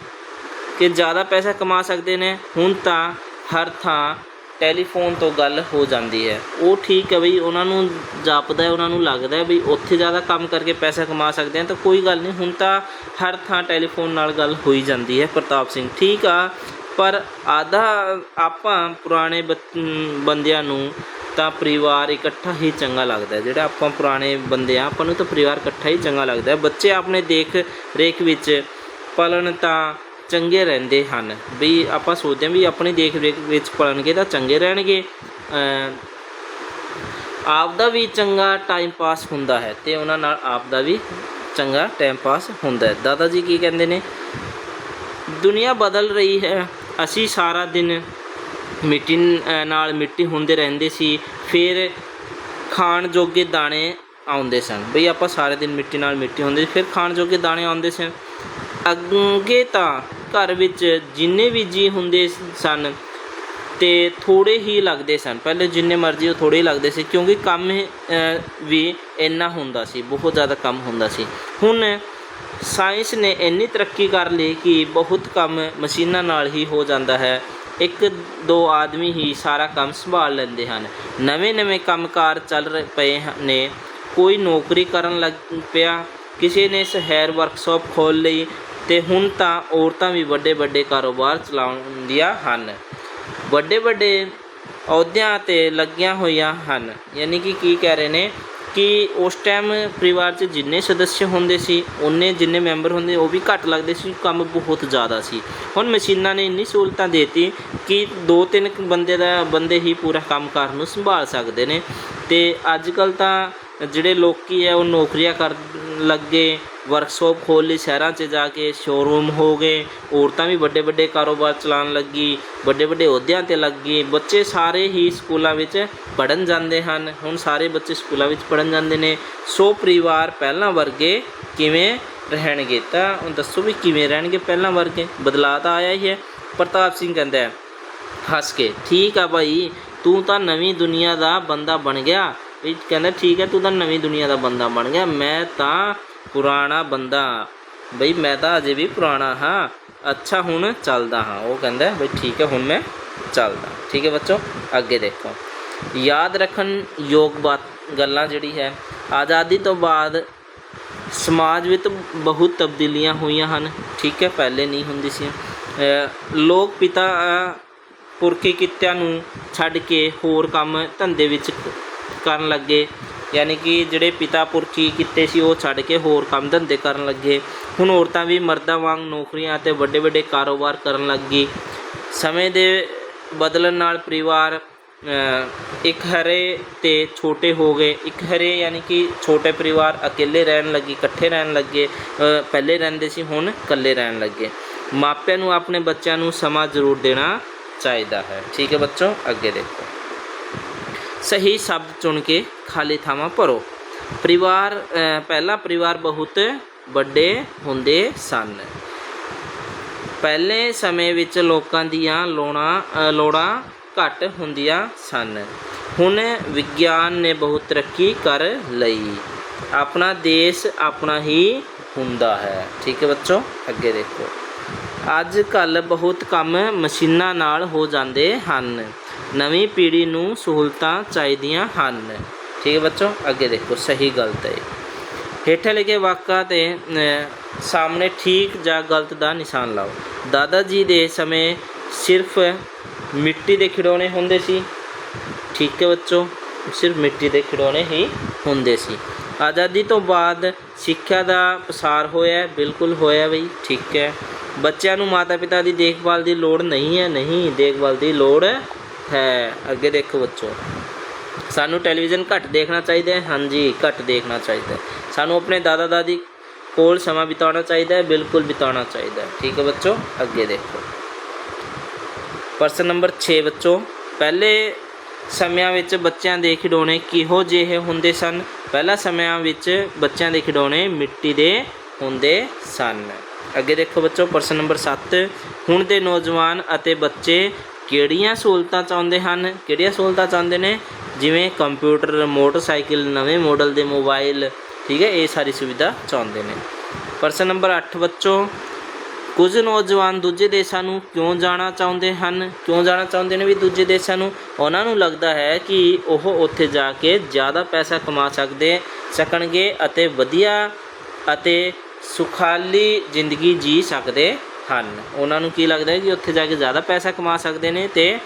ਕਿ ਜ਼ਿਆਦਾ ਪੈਸਾ ਕਮਾ ਸਕਦੇ ਨੇ। ਹੁਣ ਤਾਂ ਹਰ ਥਾਂ ਟੈਲੀਫੋਨ ਤੋਂ ਗੱਲ ਹੋ ਜਾਂਦੀ ਹੈ। ਉਹ ਠੀਕ ਹੈ ਬਈ, ਉਹਨਾਂ ਨੂੰ ਜਾਪਦਾ ਉਹਨਾਂ ਨੂੰ ਲੱਗਦਾ ਵੀ ਉੱਥੇ ਜ਼ਿਆਦਾ ਕੰਮ ਕਰਕੇ ਪੈਸਾ ਕਮਾ ਸਕਦੇ ਆ ਤਾਂ ਕੋਈ ਗੱਲ ਨਹੀਂ, ਹੁਣ ਤਾਂ ਹਰ ਥਾਂ ਟੈਲੀਫੋਨ ਨਾਲ ਗੱਲ ਹੋਈ ਜਾਂਦੀ ਹੈ, ਪ੍ਰਤਾਪ ਸਿੰਘ। ਠੀਕ ਆ, ਪਰ ਆਧਾ ਆਪਾਂ ਪੁਰਾਣੇ ਬੱਚ- ਬੰਦਿਆਂ ਨੂੰ ਤਾਂ ਪਰਿਵਾਰ ਇਕੱਠਾ ਹੀ ਚੰਗਾ ਲੱਗਦਾ ਜਿਹੜਾ ਆਪਾਂ ਪੁਰਾਣੇ ਬੰਦੇ ਆ ਆਪਾਂ ਨੂੰ ਤਾਂ ਪਰਿਵਾਰ ਇਕੱਠਾ ਹੀ ਚੰਗਾ ਲੱਗਦਾ ਬੱਚੇ ਆਪਣੇ ਦੇਖ ਰੇਖ ਵਿੱਚ ਪਲਣ ਤਾਂ ਚੰਗੇ ਰਹਿੰਦੇ ਹਨ। ਵੀ ਆਪਾਂ ਸੋਚਦੇ ਹਾਂ ਵੀ ਆਪਣੀ ਦੇਖ ਰੇਖ ਵਿੱਚ ਪਲਣਗੇ ਤਾਂ ਚੰਗੇ ਰਹਿਣਗੇ। ਆਪ ਦਾ ਵੀ ਚੰਗਾ ਟਾਈਮ ਪਾਸ ਹੁੰਦਾ ਹੈ ਤੇ ਉਹਨਾਂ ਨਾਲ ਆਪ ਦਾ ਵੀ ਚੰਗਾ ਟਾਈਮ ਪਾਸ ਹੁੰਦਾ ਹੈ। ਦਾਦਾ ਜੀ ਕੀ ਕਹਿੰਦੇ ਨੇ? ਦੁਨੀਆ ਬਦਲ ਰਹੀ ਹੈ। ਅਸੀਂ ਸਾਰਾ ਦਿਨ ਮਿੱਟੀ ਨਾਲ ਮਿੱਟੀ ਹੁੰਦੇ ਰਹਿੰਦੇ ਸੀ। ਫਿਰ ਖਾਣ ਜੋਗੇ ਦਾਣੇ ਆਉਂਦੇ ਸਨ। ਬਈ ਆਪਾਂ ਸਾਰੇ ਦਿਨ ਮਿੱਟੀ ਨਾਲ ਮਿੱਟੀ ਹੁੰਦੇ ਸੀ, ਫਿਰ ਖਾਣ ਜੋਗੇ ਦਾਣੇ ਆਉਂਦੇ ਸਨ। ਅੱਗੇ ਤਾਂ ਘਰ ਵਿੱਚ ਜਿੰਨੇ ਵੀ ਜੀ ਹੁੰਦੇ ਸਨ ਤੇ ਥੋੜੇ ਹੀ ਲੱਗਦੇ ਸਨ। ਪਹਿਲੇ ਜਿੰਨੇ ਮਰਜ਼ੀ ਉਹ ਥੋੜੇ ਹੀ ਲੱਗਦੇ ਸੀ ਕਿਉਂਕਿ ਕੰਮ ਵੀ ਇੰਨਾ ਹੁੰਦਾ ਸੀ, ਬਹੁਤ ਜ਼ਿਆਦਾ ਕੰਮ ਹੁੰਦਾ ਸੀ। ਹੁਣ ਸਾਇੰਸ ਨੇ ਇੰਨੀ ਤਰੱਕੀ ਕਰ ਲਈ ਕਿ ਬਹੁਤ ਕੰਮ ਮਸ਼ੀਨਾਂ ਨਾਲ ਹੀ ਹੋ ਜਾਂਦਾ ਹੈ। ਇੱਕ ਦੋ ਆਦਮੀ ਹੀ ਸਾਰਾ ਕੰਮ ਸੰਭਾਲ ਲੈਂਦੇ ਹਨ। ਨਵੇਂ ਨਵੇਂ ਕੰਮਕਾਰ ਚੱਲ ਰਹੇ ਪਏ ਨੇ। ਕੋਈ ਨੌਕਰੀ ਕਰਨ ਲੱਗ ਪਿਆ, ਕਿਸੇ ਨੇ ਸ਼ਹਿਰ ਵਰਕਸ਼ਾਪ ਖੋਲ੍ਹ ਲਈ ਤੇ ਹੁਣ ਤਾਂ ਔਰਤਾਂ ਵੀ ਵੱਡੇ ਵੱਡੇ ਕਾਰੋਬਾਰ ਚਲਾਉਂਦੀਆਂ ਹਨ। ਵੱਡੇ ਵੱਡੇ ਅਹੁਦਿਆਂ ਤੇ ਲੱਗੀਆਂ ਹੋਈਆਂ ਹਨ। ਯਾਨੀ ਕਿ ਕੀ ਕਹਿ ਰਹੇ ਨੇ ਕਿ ਉਸ ਟਾਈਮ ਪਰਿਵਾਰ 'ਚ ਜਿੰਨੇ ਸਦੱਸਿਆ ਹੁੰਦੇ ਸੀ, ਉਹਨੇ ਜਿੰਨੇ ਮੈਂਬਰ ਹੁੰਦੇ, ਉਹ ਵੀ ਘੱਟ ਲੱਗਦੇ ਸੀ, ਕੰਮ ਬਹੁਤ ਜ਼ਿਆਦਾ ਸੀ। ਹੁਣ ਮਸ਼ੀਨਾਂ ਨੇ ਇੰਨੀ ਸਹੂਲਤਾਂ ਦੇਤੀ ਕਿ ਦੋ ਤਿੰਨ ਬੰਦੇ ਦਾ, ਬੰਦੇ ਹੀ ਪੂਰਾ ਕੰਮ ਕਰਨ ਨੂੰ ਸੰਭਾਲ ਸਕਦੇ ਨੇ। ਤੇ ਅੱਜ ਕੱਲ ਤਾਂ ਜਿਹੜੇ ਲੋਕੀ ਆ, ਉਹ ਨੌਕਰੀਆਂ ਕਰ ਲੱਗੇ ਵਰਕਸ਼ਾਪ ਖੋਲ੍ਹ ਲਈ, ਸ਼ਹਿਰਾਂ 'ਚ ਜਾ ਕੇ ਸ਼ੋਰੂਮ ਹੋ ਗਏ, ਔਰਤਾਂ ਵੀ ਵੱਡੇ ਵੱਡੇ ਕਾਰੋਬਾਰ ਚਲਾਉਣ ਲੱਗੀ, ਵੱਡੇ ਵੱਡੇ ਅਹੁਦਿਆਂ ਤੇ ਲੱਗ ਗਈ। ਬੱਚੇ ਸਾਰੇ ਹੀ ਸਕੂਲਾਂ ਵਿੱਚ ਪੜਨ ਜਾਂਦੇ ਹਨ। ਹੁਣ ਸਾਰੇ ਬੱਚੇ ਸਕੂਲਾਂ ਵਿੱਚ ਪੜਨ ਜਾਂਦੇ ਨੇ। ਸੋ ਪਰਿਵਾਰ ਪਹਿਲਾਂ ਵਰਗੇ ਕਿਵੇਂ ਰਹਿਣਗੇ? ਤਾਂ ਹੁਣ ਦੱਸੋ ਵੀ ਕਿਵੇਂ ਰਹਿਣਗੇ ਪਹਿਲਾਂ ਵਰਗੇ? ਬਦਲਾਅ ਤਾਂ ਆਇਆ ਹੀ ਹੈ। ਪ੍ਰਤਾਪ ਸਿੰਘ ਕਹਿੰਦਾ ਹੈ, ਹੱਸ ਕੇ, ਠੀਕ ਆ ਭਾਈ, ਤੂੰ ਤਾਂ ਨਵੀਂ ਦੁਨੀਆ ਦਾ ਬੰਦਾ ਬਣ ਗਿਆ। ਵੀ ਕਹਿੰਦਾ, ਠੀਕ ਹੈ, ਤੂੰ ਤਾਂ ਨਵੀਂ ਦੁਨੀਆ ਦਾ ਬੰਦਾ ਬਣ ਗਿਆ। ਮੈਂ ਤਾਂ ਪੁਰਾਣਾ ਬੰਦਾ। ਬਈ ਮੈਂ ਤਾਂ ਅਜੇ ਵੀ ਪੁਰਾਣਾ ਹਾਂ। ਅੱਛਾ ਹੁਣ ਚੱਲਦਾ ਹਾਂ। ਉਹ ਕਹਿੰਦਾ, ਬਈ ਠੀਕ ਹੈ, ਹੁਣ ਮੈਂ ਚੱਲਦਾ। ਠੀਕ ਹੈ ਬੱਚੋ, ਅੱਗੇ ਦੇਖੋ। ਯਾਦ ਰੱਖਣ ਯੋਗ ਬਾਤ ਗੱਲਾਂ ਜਿਹੜੀ ਹੈ, ਆਜ਼ਾਦੀ ਤੋਂ ਬਾਅਦ ਸਮਾਜ ਵਿੱਚ ਬਹੁਤ ਤਬਦੀਲੀਆਂ ਹੋਈਆਂ ਹਨ। ਠੀਕ ਹੈ, ਪਹਿਲੇ ਨਹੀਂ ਹੁੰਦੀ ਸੀ। ਲੋਕ ਪਿਤਾ ਪੁਰਖੀ ਕਿੱਤਿਆਂ ਨੂੰ ਛੱਡ ਕੇ ਹੋਰ ਕੰਮ ਧੰਦੇ ਵਿੱਚ ਕਰਨ ਲੱਗੇ। ਯਾਨੀ ਕਿ ਜਿਹੜੇ ਪਿਤਾ ਪੁਰਖੀ ਕਿੱਤੇ ਸੀ, ਉਹ ਛੱਡ ਕੇ ਹੋਰ ਕੰਮ ਧੰਦੇ ਕਰਨ ਲੱਗੇ। ਹੁਣ ਔਰਤਾਂ ਵੀ ਮਰਦਾਂ ਵਾਂਗ ਨੌਕਰੀਆਂ ਅਤੇ ਵੱਡੇ ਵੱਡੇ ਕਾਰੋਬਾਰ ਕਰਨ ਲੱਗੀ। ਸਮੇਂ ਦੇ ਬਦਲਣ ਨਾਲ ਪਰਿਵਾਰ ਇੱਕ ਹਰੇ ਤੇ ਛੋਟੇ ਹੋ ਗਏ। ਇੱਕ ਹਰੇ ਯਾਨੀ ਕਿ ਛੋਟੇ ਪਰਿਵਾਰ ਅਕੇਲੇ ਰਹਿਣ ਲੱਗੇ, ਇਕੱਠੇ ਰਹਿਣ ਲੱਗੇ। ਪਹਿਲੇ ਰਹਿੰਦੇ ਸੀ, ਹੁਣ ਇਕੱਲੇ ਰਹਿਣ ਲੱਗੇ। ਮਾਪਿਆਂ ਨੂੰ, ਆਪਣੇ ਬੱਚਿਆਂ ਨੂੰ ਸਮਾਂ ਜ਼ਰੂਰ ਦੇਣਾ ਚਾਹੀਦਾ ਹੈ। ਠੀਕ ਹੈ ਬੱਚੋ, ਅੱਗੇ ਦੇਖੋ। ਸਹੀ ਸ਼ਬਦ ਚੁਣ ਕੇ ਖਾਲੀ ਥਾਵਾਂ ਭਰੋ। ਪਰਿਵਾਰ ਅ, ਪਹਿਲਾ ਪਰਿਵਾਰ ਬਹੁਤ ਵੱਡੇ ਹੁੰਦੇ ਸਨ। ਪਹਿਲੇ ਸਮੇਂ ਵਿੱਚ ਲੋਕਾਂ ਦੀਆਂ ਲੋੜਾਂ ਲੋੜਾਂ ਘੱਟ ਹੁੰਦੀਆਂ ਸਨ। ਹੁਣ ਵਿਗਿਆਨ ਨੇ ਬਹੁਤ ਤਰੱਕੀ ਕਰ ਲਈ। ਆਪਣਾ ਦੇਸ਼ ਆਪਣਾ ਹੀ ਹੁੰਦਾ ਹੈ। ਠੀਕ ਹੈ ਬੱਚੋ? ਅੱਗੇ ਦੇਖੋ। ਅੱਜ ਕੱਲ ਬਹੁਤ ਕੰਮ ਮਸ਼ੀਨਾਂ ਨਾਲ ਹੋ ਜਾਂਦੇ ਹਨ। ਨਵੀਂ ਪੀੜ੍ਹੀ ਨੂੰ ਸਹੂਲਤਾਂ ਚਾਹੀਦੀਆਂ ਹਨ। ਠੀਕ ਹੈ ਬੱਚੋ, ਅੱਗੇ ਦੇਖੋ, ਸਹੀ ਗਲਤ ਹੈ ਹੇਠਾਂ ਲਿਖੇ ਵਾਕਾਂ ਤੇ ਸਾਹਮਣੇ ਠੀਕ ਜਾਂ ਗਲਤ ਦਾ ਨਿਸ਼ਾਨ ਲਾਓ। ਦਾਦਾ ਜੀ ਦੇ ਸਮੇਂ ਸਿਰਫ ਮਿੱਟੀ ਦੇ ਖਿਡੌਣੇ ਹੁੰਦੇ ਸੀ। ਠੀਕ ਹੈ ਬੱਚੋ, ਸਿਰਫ ਮਿੱਟੀ ਦੇ ਖਿਡੌਣੇ ਹੀ ਹੁੰਦੇ ਸੀ। ਆਜ਼ਾਦੀ ਤੋਂ ਬਾਅਦ ਸਿੱਖਿਆ ਦਾ ਪਸਾਰ ਹੋਇਆ, ਬਿਲਕੁਲ ਹੋਇਆ ਬਈ, ਠੀਕ ਹੈ। ਬੱਚਿਆਂ ਨੂੰ ਮਾਤਾ ਪਿਤਾ ਦੀ ਦੇਖਭਾਲ ਦੀ ਲੋੜ ਨਹੀਂ ਹੈ, ਨਹੀਂ, ਦੇਖਭਾਲ ਦੀ ਲੋੜ ਹੈ, ਅੱਗੇ ਦੇਖੋ ਬੱਚੋ। ਸਾਨੂੰ ਟੈਲੀਵਿਜ਼ਨ ਘੱਟ ਦੇਖਣਾ ਚਾਹੀਦਾ ਹੈ, ਹਾਂਜੀ, ਘੱਟ ਦੇਖਣਾ ਚਾਹੀਦਾ ਸਾਨੂੰ ਆਪਣੇ ਦਾਦਾ ਦਾਦੀ ਕੋਲ ਸਮਾਂ ਬਿਤਾਉਣਾ ਚਾਹੀਦਾ ਹੈ, ਬਿਲਕੁਲ ਬਿਤਾਉਣਾ ਚਾਹੀਦਾ ਹੈ। ਠੀਕ ਹੈ ਬੱਚੋ, ਅੱਗੇ ਦੇਖੋ। ਪ੍ਰਸ਼ਨ ਨੰਬਰ 6 ਬੱਚੋ, ਪਹਿਲੇ ਸਮਿਆਂ ਵਿੱਚ ਬੱਚਿਆਂ ਦੇ ਖਿਡੌਣੇ ਕਿਹੋ ਜਿਹੇ ਹੁੰਦੇ ਸਨ? ਪਹਿਲਾ ਸਮਿਆਂ ਵਿੱਚ ਬੱਚਿਆਂ ਦੇ ਖਿਡੌਣੇ ਮਿੱਟੀ ਦੇ ਹੁੰਦੇ ਸਨ। ਅੱਗੇ ਦੇਖੋ ਬੱਚੋ, ਪ੍ਰਸ਼ਨ ਨੰਬਰ 7 ਹੁਣ ਦੇ ਨੌਜਵਾਨ ਅਤੇ ਬੱਚੇ ਕਿਹੜੀਆਂ ਸਹੂਲਤਾਂ ਚਾਹੁੰਦੇ ਹਨ? ਕਿਹੜੀਆਂ ਸਹੂਲਤਾਂ ਚਾਹੁੰਦੇ ਨੇ? ਜਿਵੇਂ ਕੰਪਿਊਟਰ ਮੋਟਰਸਾਈਕਲ ਨਵੇਂ ਮਾਡਲ ਦੇ ਮੋਬਾਈਲ ਠੀਕ ਹੈ, ਇਹ ਸਾਰੀ ਸੁਵਿਧਾ ਚਾਹੁੰਦੇ ਨੇ। ਪ੍ਰਸ਼ਨ ਨੰਬਰ 8 ਬੱਚੋ, ਕੁਝ ਨੌਜਵਾਨ ਦੂਜੇ ਦੇਸ਼ਾਂ ਨੂੰ ਕਿਉਂ ਜਾਣਾ ਚਾਹੁੰਦੇ ਹਨ? ਕਿਉਂ ਜਾਣਾ ਚਾਹੁੰਦੇ ਨੇ ਵੀ ਦੂਜੇ ਦੇਸ਼ਾਂ ਨੂੰ? ਉਹਨਾਂ ਨੂੰ ਲੱਗਦਾ ਹੈ ਕਿ ਉਹ ਉੱਥੇ ਜਾ ਕੇ ਜ਼ਿਆਦਾ ਪੈਸਾ ਕਮਾ ਸਕਦੇ ਸਕਣਗੇ ਅਤੇ ਵਧੀਆ ਅਤੇ ਸੁਖਾਲੀ ਜ਼ਿੰਦਗੀ ਜੀ ਸਕਦੇ ਹਨ। ਉਹਨਾਂ ਨੂੰ ਕੀ ਲੱਗਦਾ ਹੈ ਕਿ ਉੱਥੇ ਜਾ ਕੇ ਜ਼ਿਆਦਾ ਪੈਸਾ ਕਮਾ ਸਕਦੇ ਨੇ ਤੇ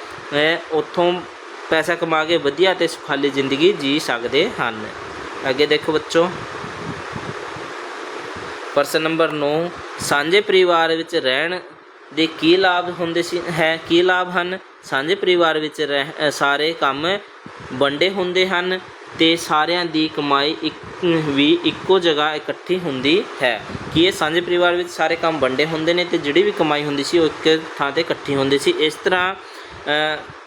ਉੱਥੋਂ ਪੈਸਾ ਕਮਾ ਕੇ ਵਧੀਆ ਤੇ ਸੁਖਾਲੀ ਜ਼ਿੰਦਗੀ ਜੀ ਸਕਦੇ ਹਨ। ਅੱਗੇ ਦੇਖੋ ਬੱਚੋ। ਪ੍ਰਸ਼ਨ ਨੰਬਰ 9 ਸਾਂਝੇ ਪਰਿਵਾਰ ਵਿੱਚ ਰਹਿਣ ਦੇ ਕੀ ਲਾਭ ਹੁੰਦੇ ਸੀ, ਹੈ, ਕੀ ਲਾਭ ਹਨ? ਸਾਂਝੇ ਪਰਿਵਾਰ ਵਿੱਚ ਰਹਿ ਸਾਰੇ ਕੰਮ ਵੰਡੇ ਹੁੰਦੇ ਹਨ। ਅਤੇ ਸਾਰਿਆਂ ਦੀ ਕਮਾਈ ਇੱਕ ਵੀ ਇੱਕੋ ਜਗ੍ਹਾ ਇਕੱਠੀ ਹੁੰਦੀ ਹੈ। ਕਿ ਇਹ ਸਾਂਝੇ ਪਰਿਵਾਰ ਵਿੱਚ ਸਾਰੇ ਕੰਮ ਵੰਡੇ ਹੁੰਦੇ ਨੇ ਅਤੇ ਜਿਹੜੀ ਵੀ ਕਮਾਈ ਹੁੰਦੀ ਸੀ ਉਹ ਇੱਕ ਥਾਂ ਤੇ ਇਕੱਠੀ ਹੁੰਦੀ ਸੀ। ਇਸ ਤਰ੍ਹਾਂ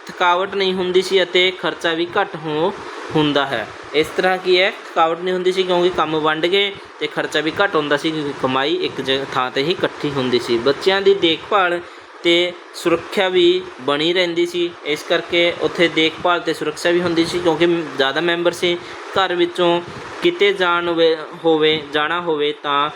ਥਕਾਵਟ ਨਹੀਂ ਹੁੰਦੀ ਸੀ ਅਤੇ ਖਰਚਾ ਵੀ ਘੱਟ ਹੋ ਹੁੰਦਾ ਹੈ। ਇਸ ਤਰ੍ਹਾਂ ਕੀ ਹੈ, ਥਕਾਵਟ ਨਹੀਂ ਹੁੰਦੀ ਸੀ ਕਿਉਂਕਿ ਕੰਮ ਵੰਡ ਗਏ ਤੇ ਖਰਚਾ ਵੀ ਘੱਟ ਹੁੰਦਾ ਸੀ ਕਿਉਂਕਿ ਕਮਾਈ ਇੱਕ ਜਗ੍ਹਾ ਥਾਂ ਤੇ ਹੀ ਇਕੱਠੀ ਹੁੰਦੀ ਸੀ। ਬੱਚਿਆਂ ਦੀ ਦੇਖਭਾਲ ਤੇ ਸੁਰੱਖਿਆ ਵੀ ਬਣੀ ਰਹਿੰਦੀ ਸੀ। ਇਸ ਕਰਕੇ ਉੱਥੇ ਦੇਖਭਾਲ ਤੇ ਸੁਰੱਖਿਆ ਵੀ ਹੁੰਦੀ ਸੀ ਕਿਉਂਕਿ ਜ਼ਿਆਦਾ ਮੈਂਬਰ ਸੀ। ਘਰ ਵਿੱਚੋਂ ਕਿਤੇ ਜਾਣ ਹੋਵੇ ਹੋਵੇ, ਜਾਣਾ ਹੋਵੇ ਤਾਂ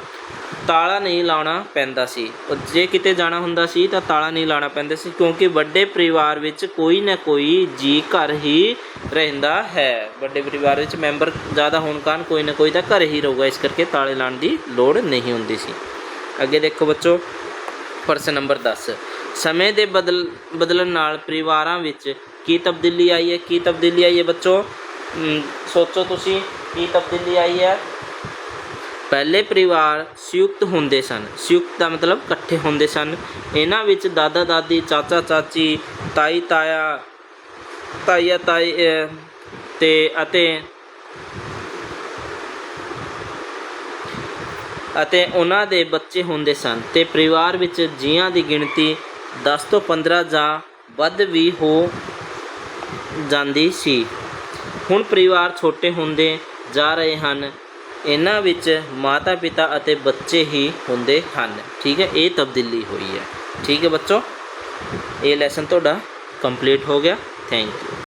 ਤਾਲਾ ਨਹੀਂ ਲਾਉਣਾ ਪੈਂਦਾ ਸੀ। ਜੇ ਕਿਤੇ ਜਾਣਾ ਹੁੰਦਾ ਸੀ ਤਾਂ ਤਾਲਾ ਨਹੀਂ ਲਾਉਣਾ ਪੈਂਦਾ ਸੀ ਕਿਉਂਕਿ ਵੱਡੇ ਪਰਿਵਾਰ ਵਿੱਚ ਕੋਈ ਨਾ ਕੋਈ ਜੀ ਘਰ ਹੀ ਰਹਿੰਦਾ ਹੈ। ਵੱਡੇ ਪਰਿਵਾਰ ਵਿੱਚ ਮੈਂਬਰ ਜ਼ਿਆਦਾ ਹੋਣ ਕਾਰਨ ਕੋਈ ਨਾ ਕੋਈ ਤਾਂ ਘਰ ਹੀ ਰਹੂਗਾ। ਇਸ ਕਰਕੇ ਤਾਲੇ ਲਾਉਣ ਦੀ ਲੋੜ ਨਹੀਂ ਹੁੰਦੀ ਸੀ। ਅੱਗੇ ਦੇਖੋ ਬੱਚੋ, ਪ੍ਰਸ਼ਨ ਨੰਬਰ 10 ਸਮੇਂ ਦੇ ਬਦਲ, ਬਦਲਣ ਨਾਲ ਪਰਿਵਾਰਾਂ ਵਿੱਚ ਕੀ ਤਬਦੀਲੀ ਆਈ ਹੈ, ਕੀ ਤਬਦੀਲੀ ਆਈ ਹੈ ਬੱਚੋ? ਸੋਚੋ ਤੁਸੀਂ ਕੀ ਤਬਦੀਲੀ ਆਈ ਹੈ? ਪਹਿਲੇ ਪਰਿਵਾਰ ਸੰਯੁਕਤ ਹੁੰਦੇ ਸਨ। ਸੰਯੁਕਤ ਦਾ ਮਤਲਬ ਇਕੱਠੇ ਹੁੰਦੇ ਸਨ। ਇਹਨਾਂ ਵਿੱਚ ਦਾਦਾ, ਦਾਦੀ, ਚਾਚਾ, ਚਾਚੀ, ਤਾਈ, ਤਾਇਆ ਤਾਇਆ, ਤਾਈ ਤੇ ਅਤੇ ਅਤੇ ਉਹਨਾਂ ਦੇ ਬੱਚੇ ਹੁੰਦੇ ਸਨ। ਤੇ ਪਰਿਵਾਰ ਵਿੱਚ ਜੀਆਂ ਦੀ ਗਿਣਤੀ 10 ਤੋਂ 15 ਜਾਂ ਵੱਧ ਵੀ ਹੋ ਜਾਂਦੀ ਸੀ। ਹੁਣ ਪਰਿਵਾਰ ਛੋਟੇ ਹੁੰਦੇ ਜਾ ਰਹੇ ਹਨ। ਇਹਨਾਂ ਵਿੱਚ ਮਾਤਾ ਪਿਤਾ ਅਤੇ ਬੱਚੇ ਹੀ ਹੁੰਦੇ ਹਨ। ਠੀਕ ਹੈ, ਇਹ ਤਬਦੀਲੀ ਹੋਈ ਹੈ। ਠੀਕ ਹੈ ਬੱਚੋ, ਇਹ ਲੈਸਨ ਤੁਹਾਡਾ ਕੰਪਲੀਟ ਹੋ ਗਿਆ। Thank you